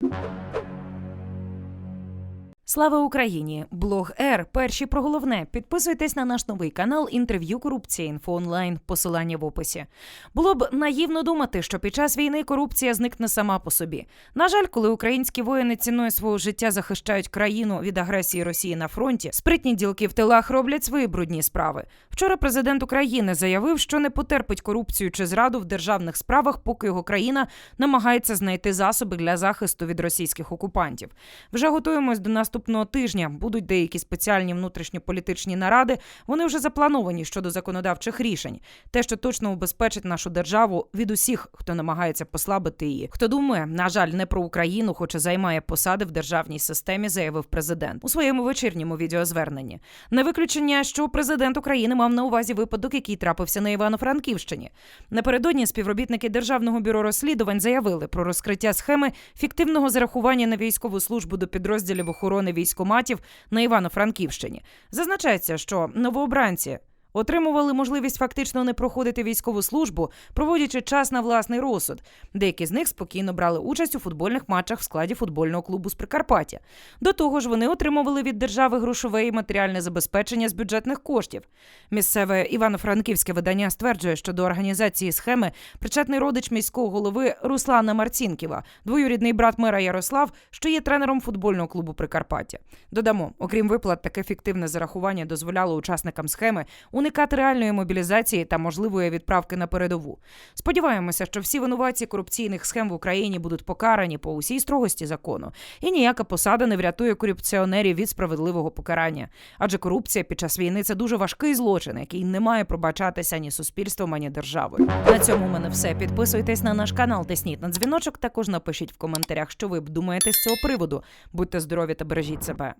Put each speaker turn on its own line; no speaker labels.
you Слава Україні! Блог Р. Перші про головне. Підписуйтесь на наш новий канал інтерв'ю Корупція інфо онлайн. Посилання в описі. Було б наївно думати, що під час війни корупція зникне сама по собі. На жаль, коли українські воїни ціною свого життя захищають країну від агресії Росії на фронті, спритні ділки в тилах роблять свої брудні справи. Вчора президент України заявив, що не потерпить корупцію чи зраду в державних справах, поки його країна намагається знайти засоби для захисту від російських окупантів. Вже готуємось до наступного тижня. Будуть деякі спеціальні внутрішньополітичні наради. Вони вже заплановані щодо законодавчих рішень. Те, що точно убезпечить нашу державу від усіх, хто намагається послабити її. Хто думає, на жаль, не про Україну, хоча займає посади в державній системі, заявив президент у своєму вечірньому відеозверненні. Не виключення, що президент України мав на увазі випадок, який трапився на Івано-Франківщині. Напередодні співробітники державного бюро розслідувань заявили про розкриття схеми фіктивного зарахування на військову службу до підрозділів охорони військоматів на Івано-Франківщині. Зазначається, що новообранці. Отримували можливість фактично не проходити військову службу, проводячи час на власний розсуд. Деякі з них спокійно брали участь у футбольних матчах в складі футбольного клубу з Прикарпаття. До того ж, вони отримували від держави грошове і матеріальне забезпечення з бюджетних коштів. Місцеве Івано-Франківське видання стверджує, що до організації схеми причетний родич міського голови Руслана Марцінківа, двоюрідний брат мера Ярослав, що є тренером футбольного клубу Прикарпаття. Додамо, окрім виплат, таке фіктивне зарахування дозволяло учасникам схеми уникати реальної мобілізації та можливої відправки на передову. Сподіваємося, що всі винуватці корупційних схем в Україні будуть покарані по усій строгості закону, і ніяка посада не врятує корупціонерів від справедливого покарання. Адже корупція під час війни це дуже важкий злочин, який не має пробачатися ні суспільством, ані державою. На цьому в мене все. Підписуйтесь на наш канал, тисніть на дзвіночок. Також напишіть в коментарях, що ви б думаєте з цього приводу. Будьте здорові та бережіть себе.